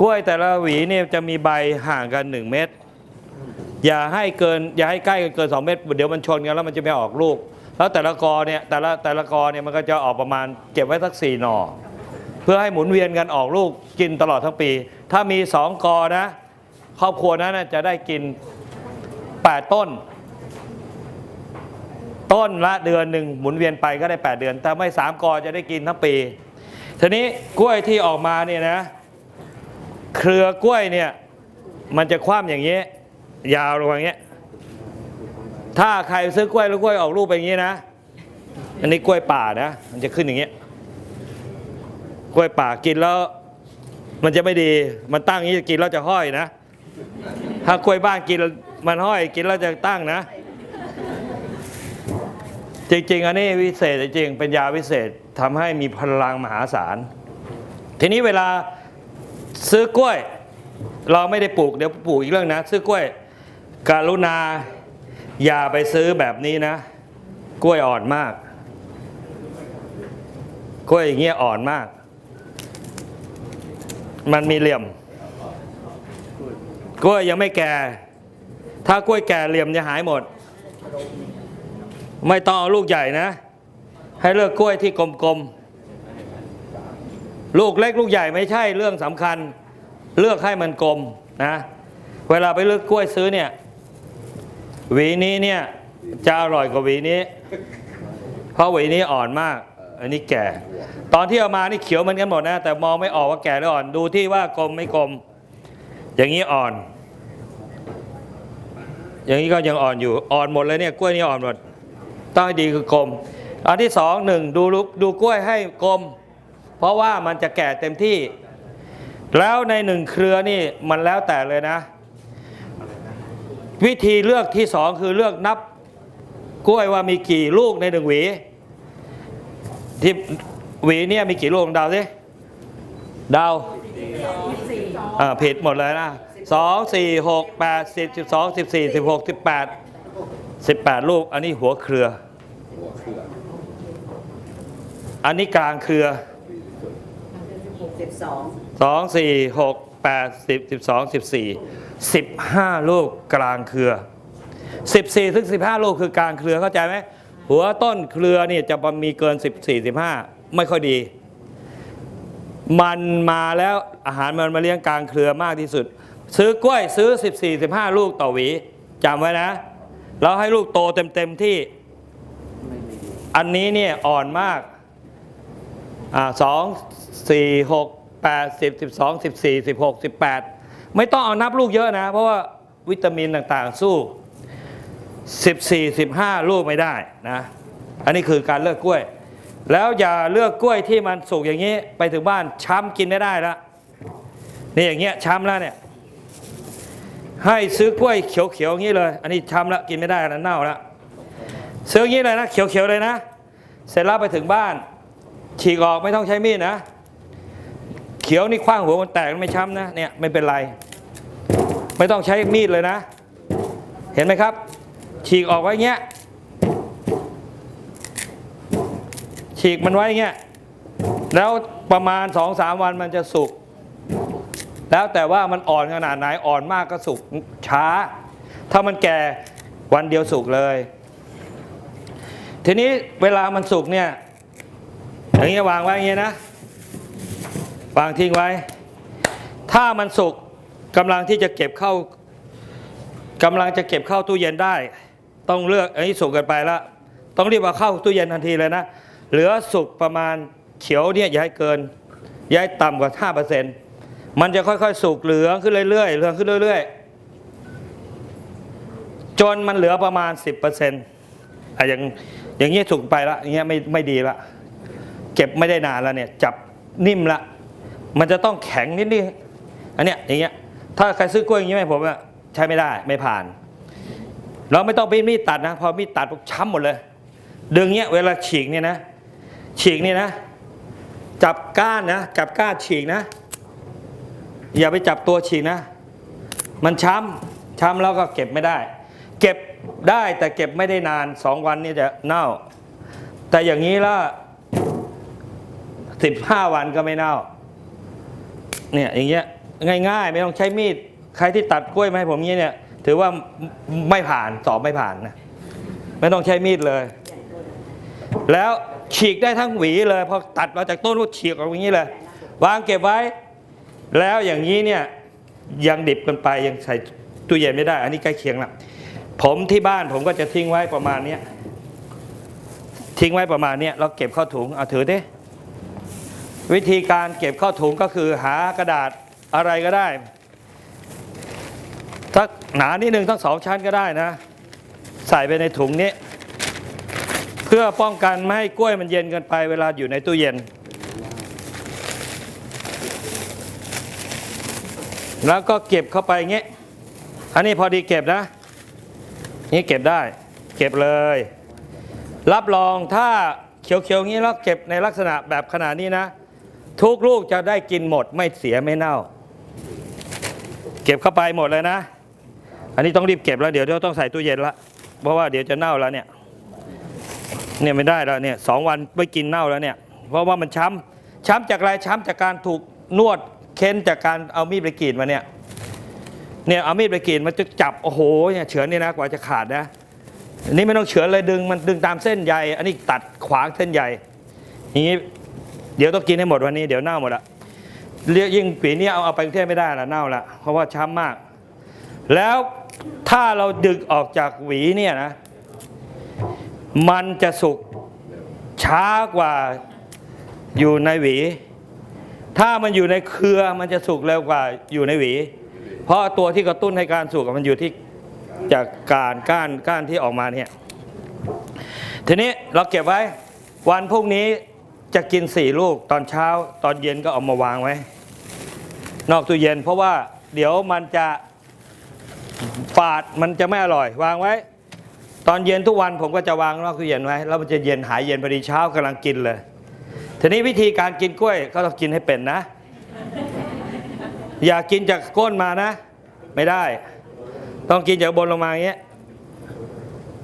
กล้วยแต่ละหวีเนี่ยจะมีใบห่างกัน 1 เม็ดอย่าให้เกินอย่าให้ใกล้กันเกิน 2 เม็ดเดี๋ยวมันชนกันแล้วมันจะไม่ออกลูก แล้วแต่ละกอเนี่ยแต่ละแต่ละกอเนี่ยมันก็จะออกประมาณเก็บไว้สักสี่หน่อ เพื่อให้หมุนเวียนกันออกลูกกินตลอดทั้งปี ถ้ามีสองกอนะ ครอบครัวนั้นจะได้กิน 8 ต้น ต้นละเดือนหนึ่งหมุนเวียนไปก็ได้ 8 เดือน แต่ไม่สามกอจะได้กินทั้งปี ทีนี้กล้วยที่ออกมาเนี่ยนะ เครือกล้วยเนี่ยมันจะคว่ำอย่างนี้ยาวลงอย่างเงี้ยถ้าใครซื้อกล้วยแล้วกล้วยออกลูกเป็นอย่างนี้นะ อันนี้กล้วยป่านะ มันจะขึ้นอย่างเงี้ย กล้วยป่ากินแล้ว มันจะไม่ดี มันตั้งอย่างนี้กินแล้วจะห้อยนะ ถ้ากล้วยบ้านกินมันห้อยกินแล้วจะตั้งนะ จริงๆ อันนี้วิเศษจริงเป็นยาวิเศษทำให้มีพลังมหาศาล ทีนี้เวลา ซื้อกล้วย เราไม่ได้ปลูกเดี๋ยวปลูกอีกเรื่องนะ ซื้อกล้วยกรุณาอย่าไปซื้อแบบนี้นะ กล้วยอ่อนมาก กล้วยอย่างเงี้ยอ่อนมาก มันมีเหลี่ยม กล้วยยังไม่แก่ ถ้ากล้วยแก่เหลี่ยมจะหายหมด ไม่ต้องเอาลูกใหญ่นะ ให้เลือกกล้วยที่กลมๆ ลูกเล็กลูกใหญ่ไม่ใช่เรื่องสำคัญ เลือกให้มันกลมนะเวลาไปเลือกกล้วยซื้อเนี่ยหวีนี้เนี่ยจะอร่อยกว่าหวีนี้ เพราะหวีนี้อ่อนมาก อันนี้แก่ ตอนที่เอามานี่เขียวเหมือนกันหมดนะ แต่มองไม่ออกว่าแก่หรืออ่อนดูที่ว่ากลมไม่กลม อย่างนี้อ่อน อย่างนี้ก็ยังอ่อนอยู่อ่อนหมดเลยเนี่ยกล้วยนี่อ่อนหมดต้องให้ดีคือกลม อันที่สองหนึ่งดูลูกดูกล้วยให้กลม เพราะว่ามันจะแก่เต็มที่ แล้วในหนึ่งเครือนี่มันแล้วแต่เลยนะ วิธีเลือกที่สองคือเลือกนับกล้วยว่ามีกี่ลูกในหนึ่งหวี ที่หวีเนี่ยมีกี่ลูกเดาสิเดาอ่าผิดหมดเลยนะสองสี่หกแปดสิบสิบสองสิบสี่สิบหกสิบแปดสิบแปดลูก อันนี้หัวเครือ อันนี้กลางเครือ สิบสองสองสี่หกแปดสิบสิบสองสิบสี่สิบห้าลูกกลางเครือสิบสี่ถึงสิบห้าลูกคือกลางเครือเข้าใจไหมหัวต้นเครือเนี่ยจะมีเกินสิบสี่สิบห้าไม่ค่อยดี มันมาแล้วอาหารมันมาเลี้ยงกลางเครือมากที่สุด ซื้อกล้วยซื้อ 14 15 ลูกต่อหวีจำไว้นะแล้วให้ลูกโตเต็มเต็มที่ อันนี้เนี่ยอ่อนมากอ่าสอง สี่หกแปดสิบสิบสองสิบสี่สิบหกสิบแปดไม่ต้องเอานับลูกเยอะนะ เพราะว่าวิตามินต่างๆสู้สิบสี่สิบห้าลูกไม่ได้นะ อันนี้คือการเลือกกล้วย แล้วอย่าเลือกกล้วยที่มันสุกอย่างนี้ไปถึงบ้านช้ำกินไม่ได้แล้วนี่อย่างเงี้ยช้ำแล้วเนี่ยให้ซื้อกล้วยเขียวๆอย่างนี้เลย อันนี้ช้ำแล้วกินไม่ได้แล้วเน่าแล้วซื้ออย่างนี้เลยนะเขียวๆเลยนะ เสร็จแล้วไปถึงบ้านฉีกออกไม่ต้องใช้มีดนะ ขียวนี่คว้างหัวมันแตกไม่ช้ำนะเนี่ยไม่เป็นไร ไม่ต้องใช้มีดเลยนะ เห็นไหมครับ ฉีกออกไว้เงี้ยฉีกมันไว้เงี้ยแล้วประมาณสองสามวันมันจะสุก แล้วแต่ว่ามันอ่อนขนาดไหนอ่อนมากก็สุกช้า ถ้ามันแก่วันเดียวสุกเลย ทีนี้เวลามันสุกเนี่ยอย่างเงี้ยวางไว้อย่างเงี้ยนะ วางทิ้งไว้ ถ้ามันสุกกำลังที่จะเก็บเข้ากำลังจะเก็บเข้าตู้เย็นได้ ต้องเลือกอันนี้สุกเกินไปแล้วต้องรีบเอาเข้าตู้เย็นทันทีเลยนะ เหลือสุกประมาณเขียวเนี่ยอย่าให้เกินอย่าให้ต่ำกว่า 5%มันจะค่อยๆ สุกเหลืองขึ้นเรื่อยๆเหลืองขึ้นเรื่อยๆ จนมันเหลือประมาณ 10%อะอย่างอย่างเงี้ยสุกไปละอย่างเงี้ยไม่ไม่ดีละ เก็บไม่ได้นานแล้วเนี่ย จับนิ่มละ มันจะต้องแข็งนิดนึงอันเนี้ยอย่างเงี้ยถ้าใครซื้อกล้วยอย่างเงี้ไหมผมอะใช้ไม่ได้ไม่ผ่าน เราไม่ต้องไปมีดตัดนะ พอมีดตัดปุ๊บช้ำหมดเลย ดึงเนี้ยเวลาฉีกเนี่ยนะ ฉีกเนี่นะ จับก้านนะจับก้านฉีกนะ อย่าไปจับตัวฉีกนะ มันช้ำช้ำแล้วก็เก็บไม่ได้ เก็บได้แต่เก็บไม่ได้นานสองวันนี่จะเน่า แต่อย่างนี้ละสิบห้าวันก็ไม่เน่า เนี่ยอย่างเงี้ยง่ายๆ ไม่ต้องใช้มีดใครที่ตัดกล้วยมาให้ผมเงี้ยเนี่ย ถือว่าไม่ผ่านสอบไม่ผ่านนะไม่ต้องใช้มีดเลย แล้วฉีกได้ทั้งหวีเลยพอตัดมาจากต้นก็ฉีกออกอย่างนี้เลย วางเก็บไว้ แล้วอย่างนี้เนี่ยยังดิบกันไปยังใส่ตู้เย็นไม่ได้ อันนี้ใกล้เคียงละผมที่บ้านผมก็จะทิ้งไว้ประมาณเนี้ยทิ้งไว้ประมาณเนี้ยเราเก็บเข้าถุงเอาถือดิ วิธีการเก็บเข้าถุงก็คือหากระดาษอะไรก็ได้ ถ้าหนานิดนึงทั้งสองชั้นก็ได้นะ ใส่ไปในถุงนี้ เพื่อป้องกันไม่ให้กล้วยมันเย็นเกินไปเวลาอยู่ในตู้เย็น แล้วก็เก็บเข้าไปอย่างเงี้ยอันนี้พอดีเก็บนะ นี่เก็บได้ เก็บเลย รับรองถ้าเขียวๆงี้แล้วเก็บในลักษณะแบบขนาดนี้นะ ทุกลูกจะได้กินหมด ไม่เสียไม่เน่า เก็บเข้าไปหมดเลยนะ อันนี้ต้องรีบเก็บแล้วเดี๋ยวต้องใส่ตู้เย็นละเพราะว่าเดี๋ยวจะเน่าแล้วเนี่ยเนี่ยไม่ได้แล้วเนี่ยสองวันไม่กินเน่าแล้วเนี่ย เพราะว่ามันช้ำช้ำจากอะไรช้ำจากการถูกนวดเค้นจากการเอามีดไปกรีดมาเนี่ยเนี่ยเอามีดไปกรีดมันจะจับโอ้โหเนี่ยเฉือนนี่นะกว่าจะขาดนะอันนี้ไม่ต้องเฉือนเลยดึงมันดึงตามเส้นใยอันนี้ตัดขวางเส้นใยอย่างนี้ เดี๋ยวต้องกินให้หมดวันนี้เดี๋ยวเน่าหมดละเรียกยิ่งปีนี้เอาเอาไปกรุงเทพไม่ได้ละเน่าละเพราะว่าช้ำมาก แล้วถ้าเราดึกออกจากหวีเนี่ยนะ มันจะสุกช้ากว่าอยู่ในหวี ถ้ามันอยู่ในเครือมันจะสุกเร็วกว่าอยู่ในหวี เพราะตัวที่กระตุ้นให้การสุกมันอยู่ที่จากการก้านก้านที่ออกมาเนี่ย ทีนี้เราเก็บไว้วันพรุ่งนี้ จะกินสี่ลูกตอนเช้าตอนเย็นก็เอามาวางไว้ นอกตู้เย็นเพราะว่าเดี๋ยวมันจะฝาดมันจะไม่อร่อย วางไว้ ตอนเย็นทุกวันผมก็จะวางนอกตู้เย็นไว้แล้วมันจะเย็นหายเย็นพอดีเช้ากำลังกินเลย ทีนี้วิธีการกินกล้วยก็ต้องกินให้เป็นนะ อย่ากินจากก้นมานะ ไม่ได้ ต้องกินจากบนลงมาอย่างเงี้ย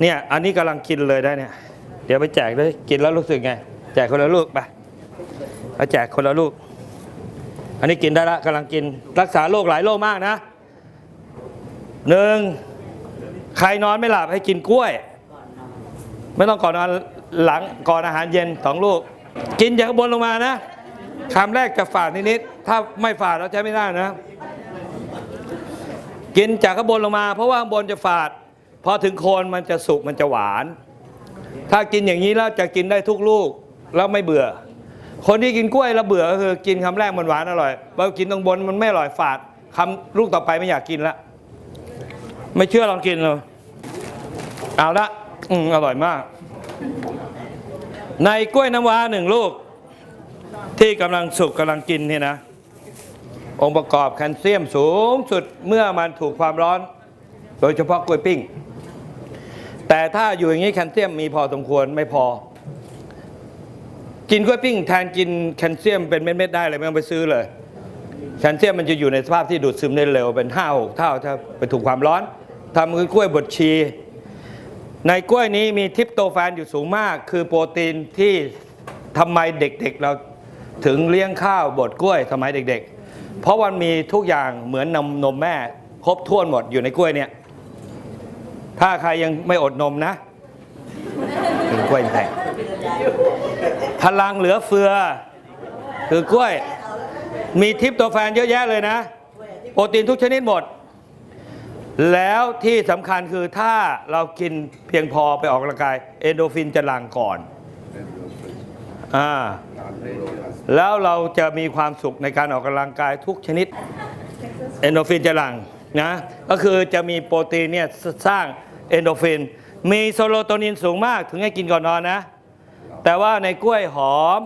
เนี่ยอันนี้กำลังกินเลยได้เนี่ย เดี๋ยวไปแจกด้วยกินแล้วรู้สึกไง แจกคนละลูกไปเอาแจกคนละลูก อันนี้กินได้ละกำลังกินรักษาโรคหลายโรคมากนะหนึ่งใครนอนไม่หลับให้กินกล้วย ไม่ต้องก่อนนอนหลังก่อนอาหารเย็นสองลูก กินจากข้างบนลงมานะคำแรกจะฝาดนิดๆถ้าไม่ฝาดเราใช้ไม่ได้นะ กินจากข้างบนลงมา เพราะว่าข้างบนจะฝาดพอถึงโคนมันจะสุกมันจะหวาน ถ้ากินอย่างนี้แล้วจะกินได้ทุกลูก แล้วไม่เบื่อ คนที่กินกล้วยแล้วเบื่อก็คือกินคำแรกมันหวานอร่อยพอกินตรงบนมันไม่อร่อยฝาดคำลูกต่อไปไม่อยากกินละไม่เชื่อลองกินเลยเอาละอืมอร่อยมาก ในกล้วยน้ำว้าหนึ่งลูก ที่กำลังสุกกำลังกินเนี่ยนะ องค์ประกอบแคลเซียมสูงสุดเมื่อมันถูกความร้อน โดยเฉพาะกล้วยปิ้ง แต่ถ้าอยู่อย่างนี้แคลเซียมมีพอสมควรไม่พอ กินกล้วยปิ้งแทนกินแคลเซียมเป็นเม็ดๆได้เลยไม่ต้องไปซื้อเลย แคลเซียมมันจะอยู่ในสภาพที่ดูดซึมได้เร็วเป็น5้าหกเท่าถ้าไปถูกความร้อนทำคือกล้วยบดชี ในกล้วยนี้มีทริปโตแฟนอยู่สูงมาก คือโปรตีนที่ทำไมเด็กๆเราถึงเลี้ยงข้าวบดกล้วยสมัยเด็ก ๆ เพราะมันมีทุกอย่างเหมือนนมนมแม่ ครบถ้วนหมดอยู่ในกล้วยเนี่ย ถ้าใครยังไม่อดนมนะกินกล้วยแทน พลังเหลือเฟือ คือกล้วย มีทริปโตแฟนเยอะแยะเลยนะ โปรตีนทุกชนิดหมด แล้วที่สำคัญคือถ้าเรากินเพียงพอไปออกกำลังกาย เอนโดฟินจะหลั่งก่อนอ่าแล้วเราจะมีความสุขในการออกกำลังกายทุกชนิด เอนโดฟินจะหลั่งนะก็คือจะมีโปรตีนเนี่ยสร้างเอนโดฟิน มีโซโรโทนินสูงมากถึงให้กินก่อนนอนนะ แต่ว่าในกล้วยหอม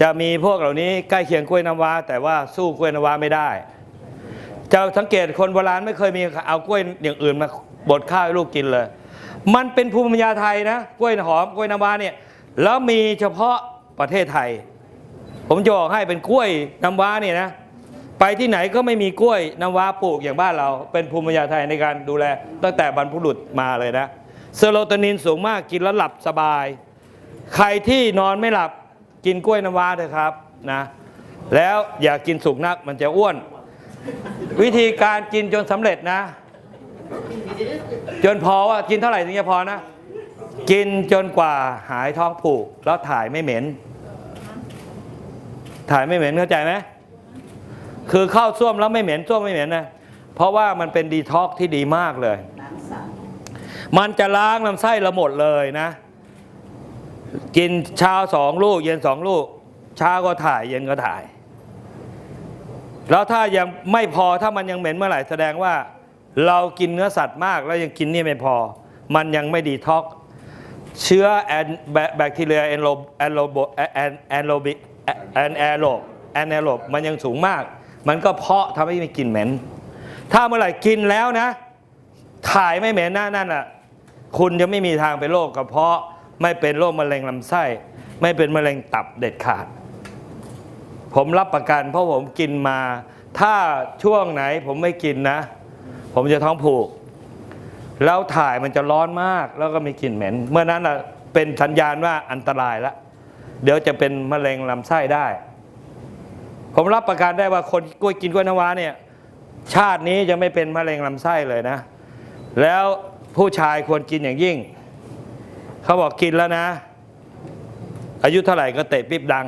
จะมีพวกเหล่านี้ใกล้เคียงกล้วยน้ำว้า แต่ว่าสู้กล้วยน้ำว้าไม่ได้จะสังเกตคนโบราณไม่เคยมีเอากล้วยอย่างอื่นมาบดข้าวให้ลูกกินเลย มันเป็นภูมิปัญญาไทยนะกล้วยหอมกล้วยน้ำว้าเนี่ยแล้วมีเฉพาะประเทศไทย ผมจะบอกให้เป็นกล้วยน้ำว้าเนี่ยนะไปที่ไหนก็ไม่มีกล้วยน้ำว้าปลูกอย่างบ้านเรา เป็นภูมิปัญญาไทยในการดูแล ตั้งแต่บรรพบุรุษมาเลยนะเซโรโทนินสูงมากกินแล้วหลับสบาย ใครที่นอนไม่หลับกินกล้วยน้ำว้าเถอะครับนะแล้วอย่ากินสุกนักมันจะอ้วน วิธีการกินจนสำเร็จนะ จนพอว่ากินเท่าไหร่ถึงจะพอนะ กินจนกว่าหายท้องผูก แล้วถ่ายไม่เหม็น ถ่ายไม่เหม็นเข้าใจไหมคือเข้าส้วมแล้วไม่เหม็นส้วมไม่เหม็นนะเพราะว่ามันเป็นดีท็อกซ์ที่ดีมากเลยมมันจะล้างลำไส้เราหมดเลยนะ กินเช้าสองลูก เย็นสองลูก เช้าก็ถ่ายเย็นก็ถ่าย แล้วถ้ายังไม่พอถ้ามันยังเหม็นเมื่อไหร่แสดงว่า เรากินเนื้อสัตว์มากแล้วยังกินนี่ไม่พอ มันยังไม่ดีท็อกเชื้อแอนแบคทีเรียแอนโรแอนโรบแอนแอนโรบิแอนแอโรบแอนแอโรบมันยังสูงมาก มันก็เพาะทำให้มีกลิ่นเหม็น ถ้าเมื่อไหร่กินแล้วนะ ถ่ายไม่เหม็นหน้านั่นอะ คุณจะไม่มีทางเป็นโรคกระเพาะ ไม่เป็นโรคมะเร็งลำไส้ ไม่เป็นมะเร็งตับเด็ดขาด ผมรับประกันเพราะผมกินมา ถ้าช่วงไหนผมไม่กินนะ ผมจะท้องผูก แล้วถ่ายมันจะร้อนมากแล้วก็มีกลิ่นเหม็น เมื่อนั้นเป็นสัญญาณว่าอันตรายแล้วเดี๋ยวจะเป็นมะเร็งลำไส้ได้ ผมรับประกันได้ว่าคนกล้วยกินกล้วยน้ำว้าเนี่ยชาตินี้จะไม่เป็นมะเร็งลำไส้เลยนะ แล้วผู้ชายควรกินอย่างยิ่ง เขาบอกกินแล้วนะ อายุเท่าไหร่ก็เตะปิ๊บดัง